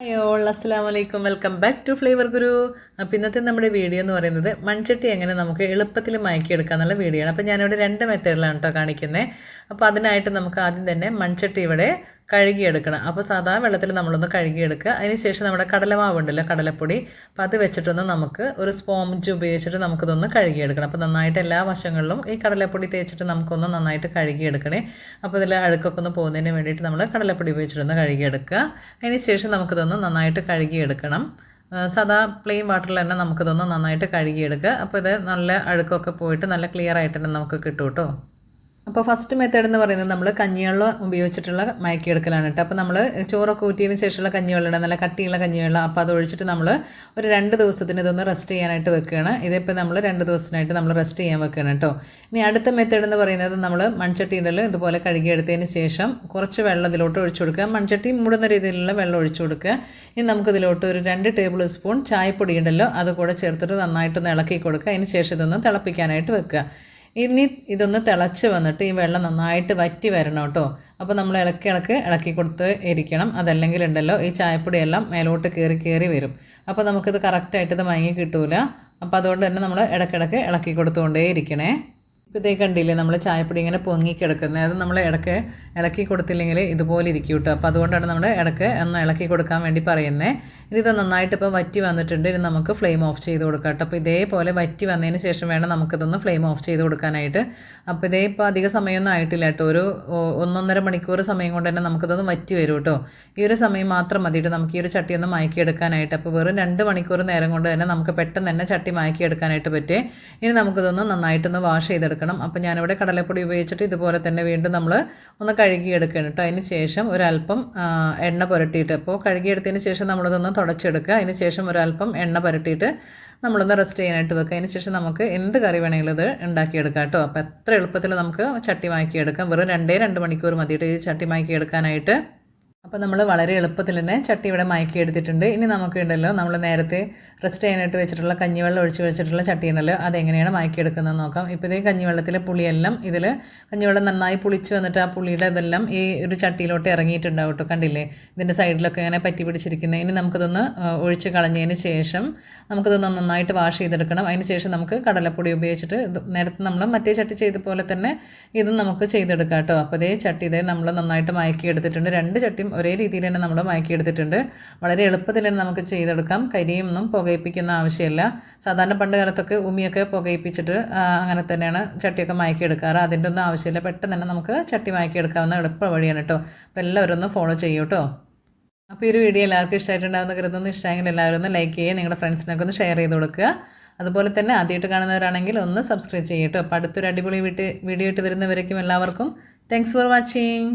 അയ്യോ അസ്സാം വലൈക്കും വെൽക്കം ബാക്ക് ടു ഫ്ലേവർ ഗുരു അപ്പോൾ ഇന്നത്തെ നമ്മുടെ വീഡിയോ എന്ന് പറയുന്നത് മൺചട്ടി എങ്ങനെ നമുക്ക് എളുപ്പത്തിൽ മയക്കിയെടുക്കാം എന്നുള്ള വീഡിയോ ആണ്. അപ്പോൾ ഞാനിവിടെ രണ്ട് മെത്തേഡിലാണ് കേട്ടോ കാണിക്കുന്നത് അപ്പോൾ അതിനായിട്ട് നമുക്ക് ആദ്യം തന്നെ മൺചട്ടി ഇവിടെ കഴുകിയെടുക്കണം. അപ്പോൾ സാധാ വെള്ളത്തിൽ നമ്മളൊന്ന് കഴുകിയെടുക്കുക. അതിനുശേഷം നമ്മുടെ കടലമാവ് ഉണ്ടല്ലോ കടലപ്പൊടി. അപ്പോൾ അത് വെച്ചിട്ടൊന്ന് നമുക്ക് ഒരു സ്പോഞ്ച് ഉപയോഗിച്ചിട്ട് നമുക്കിതൊന്ന് കഴുകിയെടുക്കണം. അപ്പോൾ നന്നായിട്ട് എല്ലാ വശങ്ങളിലും ഈ കടലപ്പൊടി തേച്ചിട്ട് നമുക്കൊന്ന് നന്നായിട്ട് കഴുകിയെടുക്കണേ. അപ്പോൾ ഇതിൽ അഴുക്കൊക്കെ ഒന്ന് പോകുന്നതിന് വേണ്ടിയിട്ട് നമ്മൾ കടലപ്പൊടി ഉപയോഗിച്ചിട്ടൊന്ന് കഴുകിയെടുക്കുക. അതിനുശേഷം നമുക്കിതൊന്ന് നന്നായിട്ട് കഴുകിയെടുക്കണം. സാധാ പ്ലെയിൻ വാട്ടറിൽ തന്നെ നമുക്കിതൊന്ന് നന്നായിട്ട് കഴുകിയെടുക്കുക. അപ്പോൾ ഇത് നല്ല അഴുക്കൊക്കെ പോയിട്ട് നല്ല ക്ലിയർ ആയിട്ട് തന്നെ നമുക്ക് കിട്ടും കേട്ടോ. അപ്പോൾ ഫസ്റ്റ് മെത്തേഡ് എന്ന് പറയുന്നത് നമ്മൾ കഞ്ഞിവെള്ളം ഉപയോഗിച്ചിട്ടുള്ള മയക്കിയെടുക്കലാണ് കേട്ടോ അപ്പോൾ നമ്മൾ ചോറൊക്കെ ഊറ്റിയതിന് ശേഷമുള്ള കഞ്ഞിവെള്ളം നല്ല കട്ടിയുള്ള കഞ്ഞിവെള്ളം. അപ്പോൾ അത് ഒഴിച്ചിട്ട് നമ്മൾ ഒരു രണ്ട് ദിവസത്തിന് ഇതൊന്ന് റെസ്റ്റ് ചെയ്യാനായിട്ട് വെക്കുകയാണ്. ഇതിപ്പോൾ നമ്മൾ രണ്ട് ദിവസത്തിനായിട്ട് നമ്മൾ റെസ്റ്റ് ചെയ്യാൻ വെക്കുകയാണ് കേട്ടോ ഇനി അടുത്ത മെത്തേഡ് എന്ന് പറയുന്നത് നമ്മൾ മൺചട്ടി ഇടൽ ഇതുപോലെ കഴുകിയെടുത്തതിന് ശേഷം കുറച്ച് വെള്ളം ഇതിലോട്ട് ഒഴിച്ചു കൊടുക്കുക. മൺചട്ടി മൂടുന്ന രീതിയിലുള്ള വെള്ളം ഒഴിച്ചു കൊടുക്കുക. ഇനി നമുക്ക് ഇതിലോട്ട് ഒരു രണ്ട് ടേബിൾ സ്പൂൺ ചായപ്പൊടി ഉണ്ടല്ലോ അത് കൂടെ ചേർത്തിട്ട് നന്നായിട്ടൊന്ന് ഇളക്കി കൊടുക്കുക. അതിന് ശേഷം ഇതൊന്ന് തിളപ്പിക്കാനായിട്ട് വെക്കുക. ഇനി ഇതൊന്ന് തിളച്ച് വന്നിട്ട് ഈ വെള്ളം നന്നായിട്ട് വറ്റി വരണം കേട്ടോ. അപ്പോൾ നമ്മൾ ഇളക്കി ഇളക്ക് ഇളക്കി കൊടുത്ത് ഇരിക്കണം അതല്ലെങ്കിൽ ഉണ്ടല്ലോ ഈ ചായപ്പൊടിയെല്ലാം മേലോട്ട് കയറി കയറി വരും. അപ്പോൾ നമുക്കിത് കറക്റ്റായിട്ട് ഇത് മയങ്ങി കിട്ടൂല. അപ്പോൾ അതുകൊണ്ട് തന്നെ നമ്മൾ ഇടയ്ക്കിടയ്ക്ക് ഇളക്കി കൊടുത്തുകൊണ്ടേ ഇരിക്കണേ ഇതേ കണ്ടില്ലേ നമ്മൾ ചായപ്പൊടി ഇങ്ങനെ പൊങ്ങി കിടക്കുന്നത് അത് നമ്മൾ ഇടയ്ക്ക് ഇളക്കി കൊടുത്തില്ലെങ്കിൽ ഇതുപോലെ ഇരിക്കും കേട്ടോ അപ്പോൾ അതുകൊണ്ടാണ് നമ്മൾ ഇടയ്ക്ക് ഒന്ന് ഇളക്കി കൊടുക്കാൻ വേണ്ടി പറയുന്നത് ഇനി ഇത് നന്നായിട്ട് ഇപ്പോൾ വറ്റി വന്നിട്ടുണ്ട് ഇനി നമുക്ക് ഫ്ലെയിം ഓഫ് ചെയ്ത് കൊടുക്കാം കേട്ടോ അപ്പോൾ ഇതേപോലെ വറ്റി വന്നതിന് ശേഷം വേണം നമുക്കിതൊന്ന് ഫ്ലെയിം ഓഫ് ചെയ്ത് കൊടുക്കാനായിട്ട്. അപ്പോൾ ഇതേ ഇപ്പോൾ അധിക സമയമൊന്നും ആയിട്ടില്ല കേട്ടോ ഒരു ഒന്നൊന്നര മണിക്കൂർ സമയം കൊണ്ട് തന്നെ നമുക്കിതൊന്ന് വറ്റി വരും കേട്ടോ ഈ ഒരു സമയം മാത്രം മതിയിട്ട് നമുക്ക് ഈ ഒരു ചട്ടി ഒന്ന് മയക്കിയെടുക്കാനായിട്ട് അപ്പോൾ വെറും രണ്ട് മണിക്കൂർ നേരം കൊണ്ട് തന്നെ നമുക്ക് പെട്ടെന്ന് തന്നെ ചട്ടി മയക്കിയെടുക്കാനായിട്ട് പറ്റും. ഇനി നമുക്കിതൊന്ന് നന്നായിട്ടൊന്ന് വാഷ് ചെയ്തെടുക്കണം. അപ്പോൾ ഞാനിവിടെ കടലപ്പൊടി ഉപയോഗിച്ചിട്ട് ഇതുപോലെ തന്നെ വീണ്ടും നമ്മൾ ഒന്ന് കഴുകിയെടുക്കണം കേട്ടോ. അതിന് ശേഷം ഒരല്പം എണ്ണ പുരട്ടിയിട്ട് അപ്പോൾ കഴുകിയെടുത്തതിന് ശേഷം നമ്മളിതൊന്ന് തുടച്ചെടുക്കുക. അതിന് ശേഷം ഒരല്പം എണ്ണ പുരട്ടിയിട്ട് നമ്മളൊന്ന് റെസ്റ്റ് ചെയ്യാനായിട്ട് വെക്കുക. അതിന് ശേഷം നമുക്ക് എന്ത് കറി വേണമെങ്കിലും ഇത് ഉണ്ടാക്കിയെടുക്കാം കേട്ടോ. അപ്പോൾ എത്ര എളുപ്പത്തിൽ നമുക്ക് ചട്ടി മാക്കിയെടുക്കാം വെറും രണ്ടേ രണ്ട് മണിക്കൂർ മതിയിട്ട് ഈ ചട്ടി മാക്കിയെടുക്കാനായിട്ട് അപ്പോൾ നമ്മൾ വളരെ എളുപ്പത്തിൽ തന്നെ ചട്ടി ഇവിടെ മയക്കി എടുത്തിട്ടുണ്ട്. ഇനി നമുക്ക് ഉണ്ടല്ലോ നമ്മൾ നേരത്തെ റെസ്റ്റ് ചെയ്യാനായിട്ട് വെച്ചിട്ടുള്ള കഞ്ഞിവെള്ളം ഒഴിച്ച് വെച്ചിട്ടുള്ള ചട്ടി ഉണ്ടല്ലോ അതെങ്ങനെയാണ് മയക്കി എടുക്കുന്നത് നോക്കാം. ഇപ്പോൾ ഇതേ കഞ്ഞിവെള്ളത്തിലെ പുളിയെല്ലാം ഇതിൽ കഞ്ഞിവെള്ളം നന്നായി പുളിച്ച് വന്നിട്ട് ആ പുളിയുടെ ഇതെല്ലാം ഈ ഒരു ചട്ടിയിലോട്ട് ഇറങ്ങിയിട്ടുണ്ടാവും കണ്ടില്ലേ? ഇതിന്റെ സൈഡിലൊക്കെ ഇങ്ങനെ പറ്റി പിടിച്ചിരിക്കുന്നത് ഇനി നമുക്കിതൊന്ന് ഒഴിച്ച് കളഞ്ഞതിന് ശേഷം നമുക്കിതൊന്ന് നന്നായിട്ട് വാഷ് ചെയ്തെടുക്കണം. അതിന് ശേഷം നമുക്ക് കടലപ്പൊടി ഉപയോഗിച്ചിട്ട് നേരത്തെ നമ്മൾ മറ്റേ ചട്ടി ചെയ്ത പോലെ തന്നെ ഇതും നമുക്ക് ചെയ്തെടുക്കാം കേട്ടോ. അപ്പോൾ ഇതേ ചട്ടി ഇതേ നമ്മൾ നന്നായിട്ട് മയക്കി എടുത്തിട്ടുണ്ട്. രണ്ട് ചട്ടിയും ഒരേ രീതിയിൽ തന്നെ നമ്മൾ മയക്കിയെടുത്തിട്ടുണ്ട്. വളരെ എളുപ്പത്തിൽ തന്നെ നമുക്ക് ചെയ്തെടുക്കാം. കരിയൊന്നും പുകയിപ്പിക്കുന്ന ആവശ്യമില്ല. സാധാരണ പണ്ട് കാലത്തൊക്കെ ഉമിയൊക്കെ പുകയിപ്പിച്ചിട്ട് അങ്ങനെ തന്നെയാണ് ചട്ടിയൊക്കെ മയക്കിയെടുക്കാറ്. അതിന്റെ ഒന്നും ആവശ്യമില്ല. പെട്ടെന്ന് തന്നെ നമുക്ക് ചട്ടി മയക്കിയെടുക്കാവുന്ന എളുപ്പ വഴിയാണ് കേട്ടോ. അപ്പോൾ എല്ലാവരും ഒന്ന് ഫോളോ ചെയ്യൂ കേട്ടോ. അപ്പോൾ ഈ ഒരു വീഡിയോ എല്ലാവർക്കും ഇഷ്ടമായിട്ടുണ്ടാകുന്ന കരുതുന്നു. ഇഷ്ടമെങ്കിൽ എല്ലാവരും ഒന്ന് ലൈക്ക് ചെയ്യുക നിങ്ങളുടെ ഫ്രണ്ട്സിനൊക്കെ ഒന്ന് ഷെയർ ചെയ്ത് കൊടുക്കുക. അതുപോലെ തന്നെ ആദ്യമായിട്ട് കാണുന്നവരാണെങ്കിൽ ഒന്ന് സബ്സ്ക്രൈബ് ചെയ്യട്ടോ അപ്പോൾ അടുത്തൊരു അടിപൊളി വീട്ട് വീഡിയോ ഇട്ട് വരുന്നവരേക്കും എല്ലാവർക്കും. Thanks for watching